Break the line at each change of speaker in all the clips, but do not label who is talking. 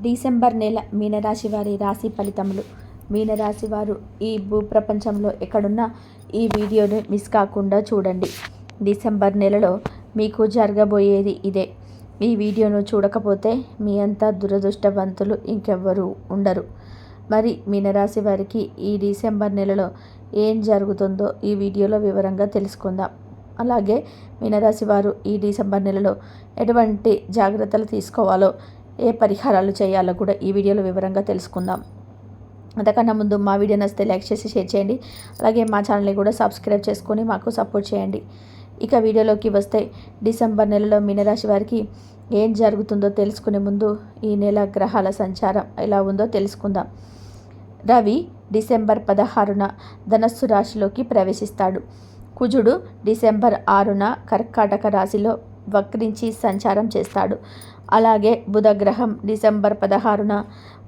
December నెల మీనరాశి వారి రాశి ఫలితములు. మీనరాశి వారు ఈ భూప్రపంచంలో ఎక్కడున్నా ఈ వీడియోని మిస్ కాకుండా చూడండి. డిసెంబర్ నెలలో మీకు జరగబోయేది ఇదే. ఈ వీడియోను చూడకపోతే మీ అంతా దురదృష్టవంతులు ఇంకెవ్వరూ ఉండరు. మరి మీనరాశి వారికి ఈ డిసెంబర్ నెలలో ఏం జరుగుతుందో ఈ వీడియోలో వివరంగా తెలుసుకుందాం. అలాగే మీనరాశి వారు ఈ డిసెంబర్ నెలలో ఎటువంటి జాగ్రత్తలు తీసుకోవాలో ఏ పరిహారాలు చేయాలో కూడా ఈ వీడియోలో వివరంగా తెలుసుకుందాం. అంతకన్నా ముందు మా వీడియో నచ్చితే లైక్ చేసి షేర్ చేయండి. అలాగే మా ఛానల్ని కూడా సబ్స్క్రైబ్ చేసుకొని మాకు సపోర్ట్ చేయండి. ఇక వీడియోలోకి వస్తే డిసెంబర్ నెలలో మీనరాశి వారికి ఏం జరుగుతుందో తెలుసుకునే ముందు ఈ నెల గ్రహాల సంచారం ఎలా ఉందో తెలుసుకుందాం. రవి డిసెంబర్ పదహారున ధనస్సు రాశిలోకి ప్రవేశిస్తాడు. కుజుడు డిసెంబర్ ఆరున కర్కాటక రాశిలో వక్రించి సంచారం చేస్తాడు. అలాగే బుధగ్రహం డిసెంబర్ పదహారున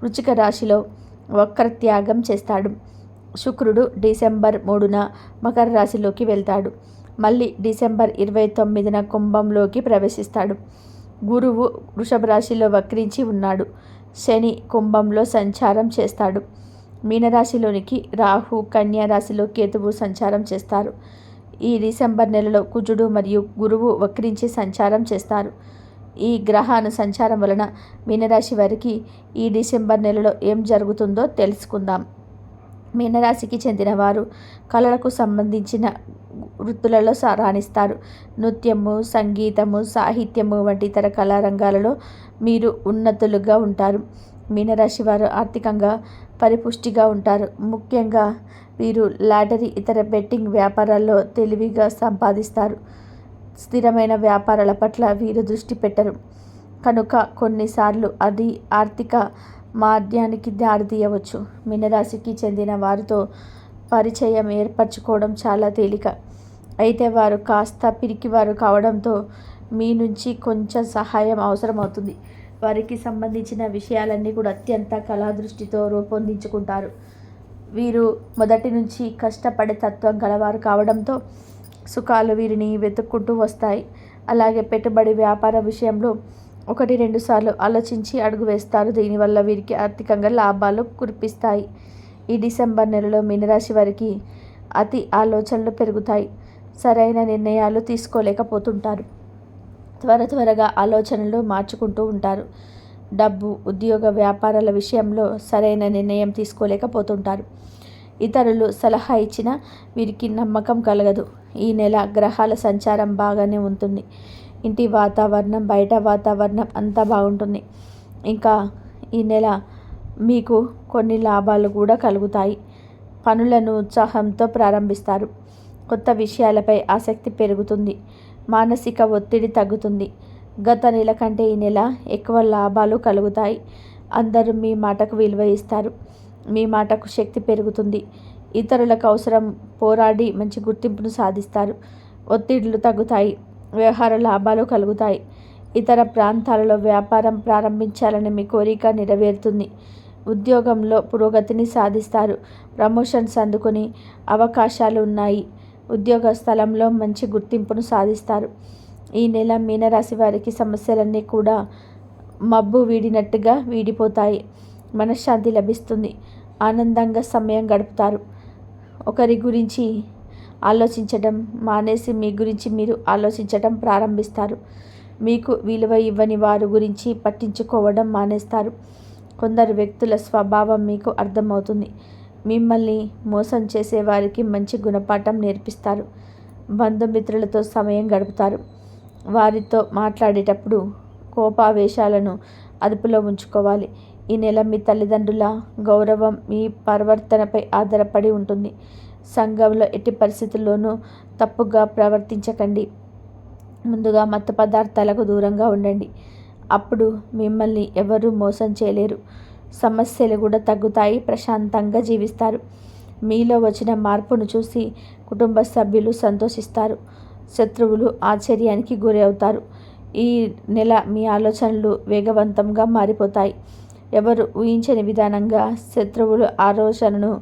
వృచిక రాశిలో వక్రత్యాగం చేస్తాడు. శుక్రుడు డిసెంబర్ మూడున మకర రాశిలోకి వెళ్తాడు. మళ్ళీ డిసెంబర్ ఇరవై తొమ్మిదిన కుంభంలోకి ప్రవేశిస్తాడు. గురువు వృషభ రాశిలో వక్రించి ఉన్నాడు. శని కుంభంలో సంచారం చేస్తాడు. మీనరాశిలోనికి రాహు కన్యా రాశిలో కేతువు సంచారం చేస్తారు. ఈ డిసెంబర్ నెలలో కుజుడు మరియు గురువు వక్రించి సంచారం చేస్తారు. ఈ గ్రహాను సంచారం వలన మీనరాశి వారికి ఈ డిసెంబర్ నెలలో ఏం జరుగుతుందో తెలుసుకుందాం. మీనరాశికి చెందిన వారు కళలకు సంబంధించిన వృత్తులలో రాణిస్తారు. నృత్యము సంగీతము సాహిత్యము వంటి ఇతర కళారంగాలలో మీరు ఉన్నతులుగా ఉంటారు. మీనరాశి వారు ఆర్థికంగా పరిపుష్టిగా ఉంటారు. ముఖ్యంగా వీరు లాటరీ ఇతర బెట్టింగ్ వ్యాపారాల్లో తెలివిగా సంపాదిస్తారు. స్థిరమైన వ్యాపారాల పట్ల వీరు దృష్టి పెట్టరు. కనుక కొన్నిసార్లు అది ఆర్థిక మాధ్యానికి దారితీయవచ్చు. మీనరాశికి చెందిన వారితో పరిచయం ఏర్పరచుకోవడం చాలా తేలిక. అయితే వారు కాస్త పిరికివారు కావడంతో మీ నుంచి కొంచెం సహాయం అవసరమవుతుంది. వారికి సంబంధించిన విషయాలన్నీ కూడా అత్యంత కళాదృష్టితో రూపొందించుకుంటారు. వీరు మొదటి నుంచి కష్టపడే తత్వం గలవారు కావడంతో సుఖాలు వీరిని వెతుక్కుంటూ వస్తాయి. అలాగే పెట్టుబడి వ్యాపార విషయంలో ఒకటి రెండు సార్లు ఆలోచించి అడుగు వేస్తారు. దీనివల్ల వీరికి ఆర్థికంగా లాభాలు కురిపిస్తాయి. ఈ డిసెంబర్ నెలలో మీనరాశి వారికి అతి ఆలోచనలు పెరుగుతాయి. సరైన నిర్ణయాలు తీసుకోలేకపోతుంటారు. త్వర త్వరగా ఆలోచనలు మార్చుకుంటూ ఉంటారు. డబ్బు ఉద్యోగ వ్యాపారాల విషయంలో సరైన నిర్ణయం తీసుకోలేకపోతుంటారు. ఇతరులు సలహా ఇచ్చినా వీరికి నమ్మకం కలగదు. ఈ నెల గ్రహాల సంచారం బాగానే ఉంటుంది. ఇంటి వాతావరణం బయట వాతావరణం అంతా బాగుంటుంది. ఇంకా ఈ నెల మీకు కొన్ని లాభాలు కూడా కలుగుతాయి. పనులను ఉత్సాహంతో ప్రారంభిస్తారు. కొత్త విషయాలపై ఆసక్తి పెరుగుతుంది. మానసిక ఒత్తిడి తగ్గుతుంది. గత నెల కంటే ఈ నెల ఎక్కువ లాభాలు కలుగుతాయి. అందరూ మీ మాటకు విలువ ఇస్తారు. మీ మాటకు శక్తి పెరుగుతుంది. ఇతరులకు అవసరం పోరాడి మంచి గుర్తింపును సాధిస్తారు. ఒత్తిడులు తగ్గుతాయి. వ్యవహార లాభాలు కలుగుతాయి. ఇతర ప్రాంతాలలో వ్యాపారం ప్రారంభించాలని మీ కోరిక నెరవేరుతుంది. ఉద్యోగంలో పురోగతిని సాధిస్తారు. ప్రమోషన్స్ అందుకుని అవకాశాలు ఉన్నాయి. ఉద్యోగ స్థలంలో మంచి గుర్తింపును సాధిస్తారు. ఈ నెల మీనరాశి వారికి సమస్యలన్నీ కూడా మబ్బు వీడినట్టుగా వీడిపోతాయి. మనశ్శాంతి లభిస్తుంది. ఆనందంగా సమయం గడుపుతారు. ఒకరి గురించి ఆలోచించడం మానేసి మీ గురించి మీరు ఆలోచించడం ప్రారంభిస్తారు. మీకు విలువ ఇవ్వని వారి గురించి పట్టించుకోవడం మానేస్తారు. కొందరు వ్యక్తుల స్వభావం మీకు అర్థమవుతుంది. మిమ్మల్ని మోసం చేసే వారికి మంచి గుణపాఠం నేర్పిస్తారు. బంధుమిత్రులతో సమయం గడుపుతారు. వారితో మాట్లాడేటప్పుడు కోపావేశాలను అదుపులో ఉంచుకోవాలి. ఈ నెల మీ తల్లిదండ్రుల గౌరవం మీ ప్రవర్తనపై ఆధారపడి ఉంటుంది. సంఘంలో ఎట్టి పరిస్థితుల్లోనూ తప్పుగా ప్రవర్తించకండి. ముందుగా మత్తు పదార్థాలకు దూరంగా ఉండండి. అప్పుడు మిమ్మల్ని ఎవరూ మోసం చేయలేరు. సమస్యలు కూడా తగ్గుతాయి ప్రశాంతంగా జీవిస్తారు. మీలో వచ్చిన మార్పును చూసి కుటుంబ సభ్యులు సంతోషిస్తారు. శత్రువులు ఆశ్చర్యానికి గురి అవుతారు ఈ నెల మీ ఆలోచనలు వేగవంతంగా మారిపోతాయి. ఎవరు ఊహించని విధానంగా శత్రువులు ఆలోచనను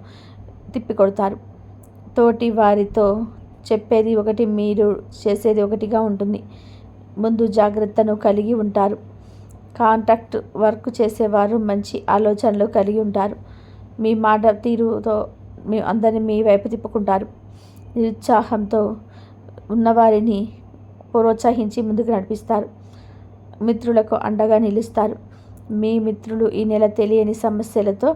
తిప్పికొడతారు. తోటి వారితో చెప్పేది ఒకటి మీరు చేసేది ఒకటిగా ఉంటుంది. ముందు జాగ్రత్తను కలిగి ఉంటారు. కాంట్రాక్ట్ వర్క్ చేసేవారు మంచి ఆలోచనలు కలిగి ఉంటారు. మీ మాట తీరుతో మీ అందరినీ మీ వైపు తిప్పుకుంటారు. నిరుత్సాహంతో ఉన్నవారిని ప్రోత్సహించి ముందుకు నడిపిస్తారు. మిత్రులకు అండగా నిలుస్తారు. మీ మిత్రులు ఈ నెల తెలియని సమస్యలతో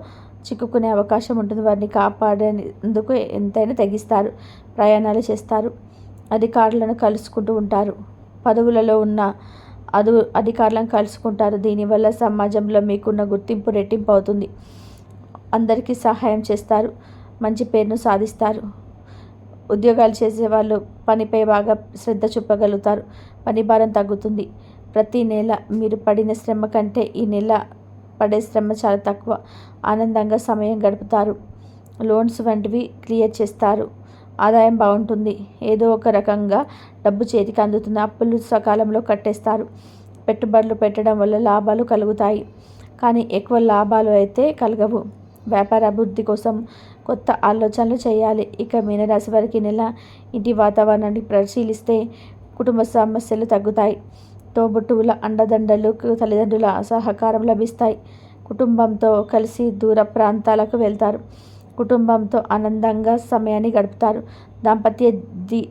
చిక్కుకునే అవకాశం ఉంటుంది. వారిని కాపాడేందుకు ఎంతైనా తగ్గిస్తారు ప్రయాణాలు చేస్తారు అధికారులను కలుసుకుంటూ ఉంటారు. పదవులలో ఉన్న అదు అధికారులను కలుసుకుంటారు. దీనివల్ల సమాజంలో మీకున్న గుర్తింపు రెట్టింపు అవుతుంది. అందరికీ సహాయం చేస్తారు మంచి పేరును సాధిస్తారు. ఉద్యోగాలు చేసేవాళ్ళు పనిపై బాగా శ్రద్ధ చూపగలుగుతారు. పని భారం తగ్గుతుంది. ప్రతి నెల మీరు పడిన శ్రమ కంటే ఈ నెల పడే శ్రమ చాలా తక్కువ. ఆనందంగా సమయం గడుపుతారు. లోన్స్ వంటివి క్లియర్ చేస్తారు. ఆదాయం బాగుంటుంది. ఏదో ఒక రకంగా డబ్బు చేతికి అందుతుంది అప్పులు సకాలంలో కట్టేస్తారు. పెట్టుబడులు పెట్టడం వల్ల లాభాలు కలుగుతాయి. కానీ ఎక్కువ లాభాలు అయితే కలగవు. వ్యాపార అభివృద్ధి కోసం కొత్త ఆలోచనలు చేయాలి. ఇక మీనరాశి వారికి నెల ఇంటి వాతావరణాన్ని పరిశీలిస్తే కుటుంబ సమస్యలు తగ్గుతాయి. తోబుట్టువుల అండదండలు తల్లిదండ్రుల సహకారం లభిస్తాయి. కుటుంబంతో కలిసి దూర ప్రాంతాలకు వెళ్తారు. కుటుంబంతో ఆనందంగా సమయాన్ని గడుపుతారు. దాంపత్య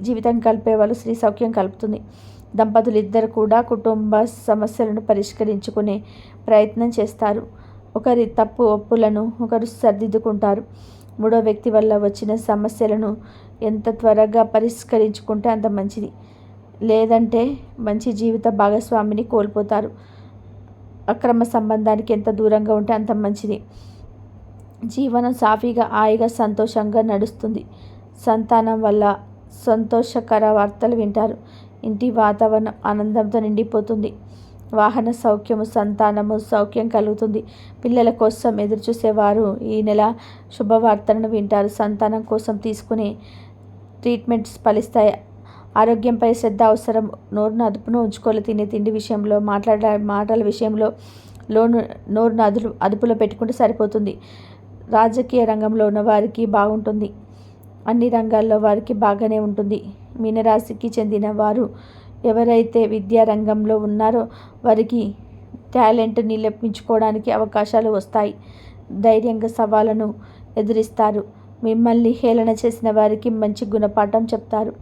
జీవితం కలిపే వాళ్ళు స్త్రీ సౌఖ్యం కలుపుతుంది. దంపతులు ఇద్దరు కూడా కుటుంబ సమస్యలను పరిష్కరించుకునే ప్రయత్నం చేస్తారు. ఒకరి తప్పు ఒప్పులను ఒకరు సర్దిద్దుకుంటారు. మూడో వ్యక్తి వల్ల వచ్చిన సమస్యలను ఎంత త్వరగా పరిష్కరించుకుంటే అంత మంచిది. లేదంటే మంచి జీవిత భాగస్వామిని కోల్పోతారు. అక్రమ సంబంధానికి ఎంత దూరంగా ఉంటే అంత మంచిది. జీవనం సాఫీగా హాయిగా సంతోషంగా నడుస్తుంది. సంతానం వల్ల సంతోషకర వార్తలు వింటారు. ఇంటి వాతావరణం ఆనందంతో నిండిపోతుంది. వాహన సౌఖ్యము సంతానము సౌఖ్యం కలుగుతుంది. పిల్లల కోసం ఎదురుచూసేవారు ఈ నెల శుభవార్తలను వింటారు. సంతానం కోసం తీసుకునే ట్రీట్మెంట్స్ ఫలిస్తాయి. ఆరోగ్యంపై శ్రద్ధ అవసరం. నోరును అదుపును ఉంచుకోవాలి. తినే తిండి విషయంలో మాట్లాడ మాటల విషయంలో లోను నోరును అదుపు అదుపులో పెట్టుకుంటే సరిపోతుంది. రాజకీయ రంగంలో ఉన్న వారికి బాగుంటుంది. అన్ని రంగాల్లో వారికి బాగానే ఉంటుంది. మీనరాశికి చెందిన వారు ఎవరైతే విద్యా రంగంలో ఉన్నారో వారికి టాలెంట్ నిలపించుకోవడానికి అవకాశాలు వస్తాయి. ధైర్యంగా సవాళ్ళను ఎదురిస్తారు. మిమ్మల్ని హేళన చేసిన వారికి మంచి గుణపాఠం చెప్తారు.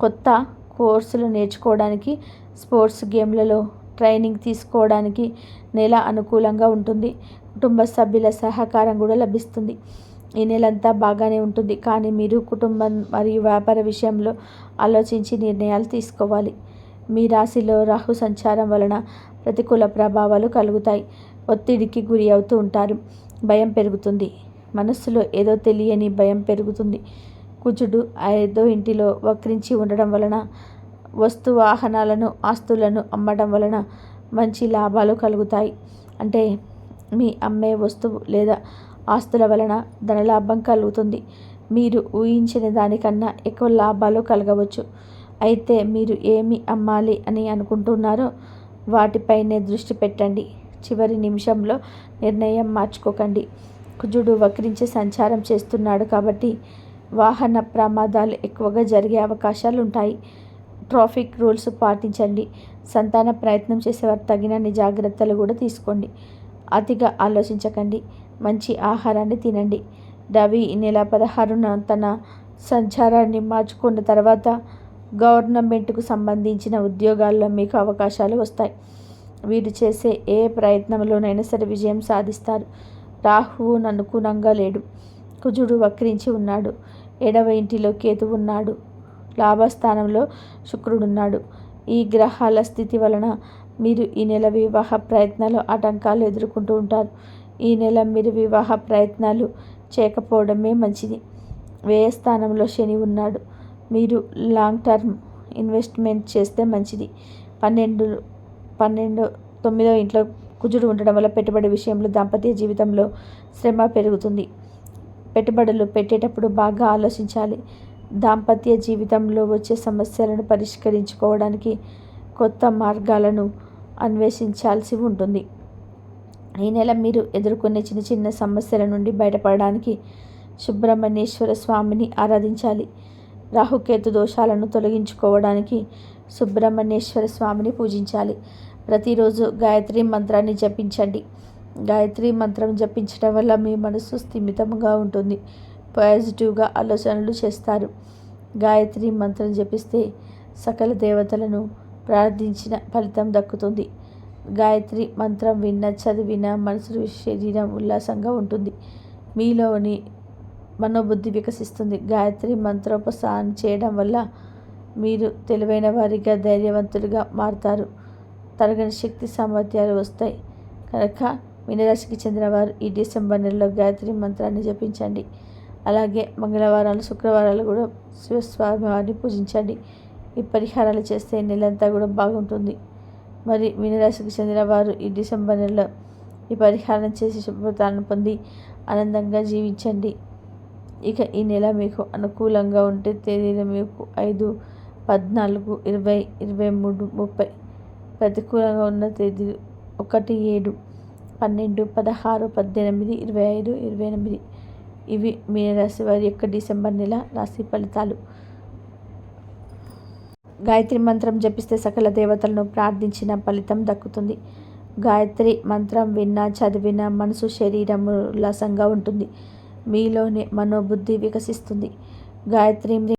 కొత్త కోర్సులు నేర్చుకోవడానికి స్పోర్ట్స్ గేమ్లలో ట్రైనింగ్ తీసుకోవడానికి నెల అనుకూలంగా ఉంటుంది. కుటుంబ సభ్యుల సహకారం కూడా లభిస్తుంది. ఈ నెలంతా బాగానే ఉంటుంది. కానీ మీరు కుటుంబం మరియు వ్యాపార విషయంలో ఆలోచించి నిర్ణయాలు తీసుకోవాలి. మీ రాశిలో రాహు సంచారం వలన ప్రతికూల ప్రభావాలు కలుగుతాయి. ఒత్తిడికి గురి అవుతూ ఉంటారు. భయం పెరుగుతుంది. మనస్సులో ఏదో తెలియని భయం పెరుగుతుంది. కుజుడు ఐదో ఇంటిలో వక్రించి ఉండడం వలన వస్తు వాహనాలను ఆస్తులను అమ్మడం వలన మంచి లాభాలు కలుగుతాయి. అంటే మీ అమ్మే వస్తువు లేదా ఆస్తుల వలన ధనలాభం కలుగుతుంది. మీరు ఊహించిన దానికన్నా ఎక్కువ లాభాలు కలగవచ్చు. అయితే మీరు ఏమి అమ్మాలి అని అనుకుంటున్నారో వాటిపైనే దృష్టి పెట్టండి. చివరి నిమిషంలో నిర్ణయం మార్చుకోకండి. కుజుడు వక్రించి సంచారం చేస్తున్నాడు కాబట్టి వాహన ప్రమాదాలు ఎక్కువగా జరిగే అవకాశాలు ఉంటాయి ట్రాఫిక్ రూల్స్ పాటించండి. సంతాన ప్రయత్నం చేసేవారు తగినన్ని జాగ్రత్తలు కూడా తీసుకోండి. అతిగా ఆలోచించకండి. మంచి ఆహారాన్ని తినండి. రవి నెల పదహారున తన సంచారాన్ని మార్చుకున్న తర్వాత గవర్నమెంట్కు సంబంధించిన ఉద్యోగాల్లో మీకు అవకాశాలు వస్తాయి. వీరు చేసే ఏ ప్రయత్నంలోనైనా సరే విజయం సాధిస్తారు. రాహువు అనుకూలంగా లేడు. కుజుడు వక్రించి ఉన్నాడు. ఏడవ ఇంటిలో కేతు ఉన్నాడు. లాభస్థానంలో శుక్రుడున్నాడు. ఈ గ్రహాల స్థితి వలన మీరు ఈ నెల వివాహ ప్రయత్నాలు ఆటంకాలు ఎదుర్కొంటూ ఉంటారు. ఈ నెల మీరు వివాహ ప్రయత్నాలు చేయకపోవడమే మంచిది. వ్యయస్థానంలో శని ఉన్నాడు. మీరు లాంగ్ టర్మ్ ఇన్వెస్ట్మెంట్ చేస్తే మంచిది. పన్నెండు పన్నెండు తొమ్మిదో ఇంట్లో కుజుడు ఉండడం వల్ల పెట్టుబడి విషయంలో దాంపత్య జీవితంలో శ్రమ పెరుగుతుంది. పెట్టుబడులు పెట్టేటప్పుడు బాగా ఆలోచించాలి. దాంపత్య జీవితంలో వచ్చే సమస్యలను పరిష్కరించుకోవడానికి కొత్త మార్గాలను అన్వేషించాల్సి ఉంటుంది. ఈ నెల మీరు ఎదుర్కొనే చిన్న చిన్న సమస్యల నుండి బయటపడడానికి సుబ్రహ్మణ్యేశ్వర స్వామిని ఆరాధించాలి. రాహుకేతు దోషాలను తొలగించుకోవడానికి సుబ్రహ్మణ్యేశ్వర స్వామిని పూజించాలి. ప్రతిరోజు గాయత్రి మంత్రాన్ని జపించండి. గాయత్రి మంత్రం జపించడం వల్ల మీ మనసు స్థిమితంగా ఉంటుంది. పాజిటివ్గా ఆలోచనలు చేస్తారు. గాయత్రి మంత్రం జపిస్తే సకల దేవతలను ప్రార్థించిన ఫలితం దక్కుతుంది. గాయత్రి మంత్రం విన్న చదివిన మనసు శరీరం ఉల్లాసంగా ఉంటుంది. మీలోని మనోబుద్ధి వికసిస్తుంది. గాయత్రి మంత్రోపసారం చేయడం వల్ల మీరు తెలివైన వారిగా ధైర్యవంతులుగా మారుతారు. తరగని శక్తి సామర్థ్యాలు వస్తాయి. కనుక మీనరాశికి చెందినవారు ఈ డిసెంబర్ నెలలో గాయత్రి మంత్రాన్ని జపించండి. అలాగే మంగళవారాలు శుక్రవారాలు కూడా శివస్వామివారిని పూజించండి. ఈ పరిహారాలు చేస్తే నెలంతా కూడా బాగుంటుంది. మరి మీనరాశికి చెందిన వారు ఈ డిసెంబర్ నెలలో ఈ పరిహారం చేసి శుభ్రతాలను పొంది ఆనందంగా జీవించండి. ఇక ఈ నెల మీకు అనుకూలంగా ఉంటే తేదీలు మీకు ఐదు పద్నాలుగు ఇరవై ఇరవై మూడు ముప్పై ప్రతికూలంగా ఉన్న తేదీలు ఒకటి ఏడు పన్నెండు పదహారు పద్దెనిమిది ఇరవై ఐదు ఇరవై ఎనిమిది. ఇవి మీనరాశి వారి యొక్క డిసెంబర్ నెల రాశి ఫలితాలు. గాయత్రి మంత్రం జపిస్తే సకల దేవతలను ప్రార్థించిన ఫలితం దక్కుతుంది. గాయత్రి మంత్రం విన్నా చదివిన మనసు శరీరం ఉల్లాసంగా ఉంటుంది. మీలోనే మనోబుద్ధి వికసిస్తుంది. గాయత్రి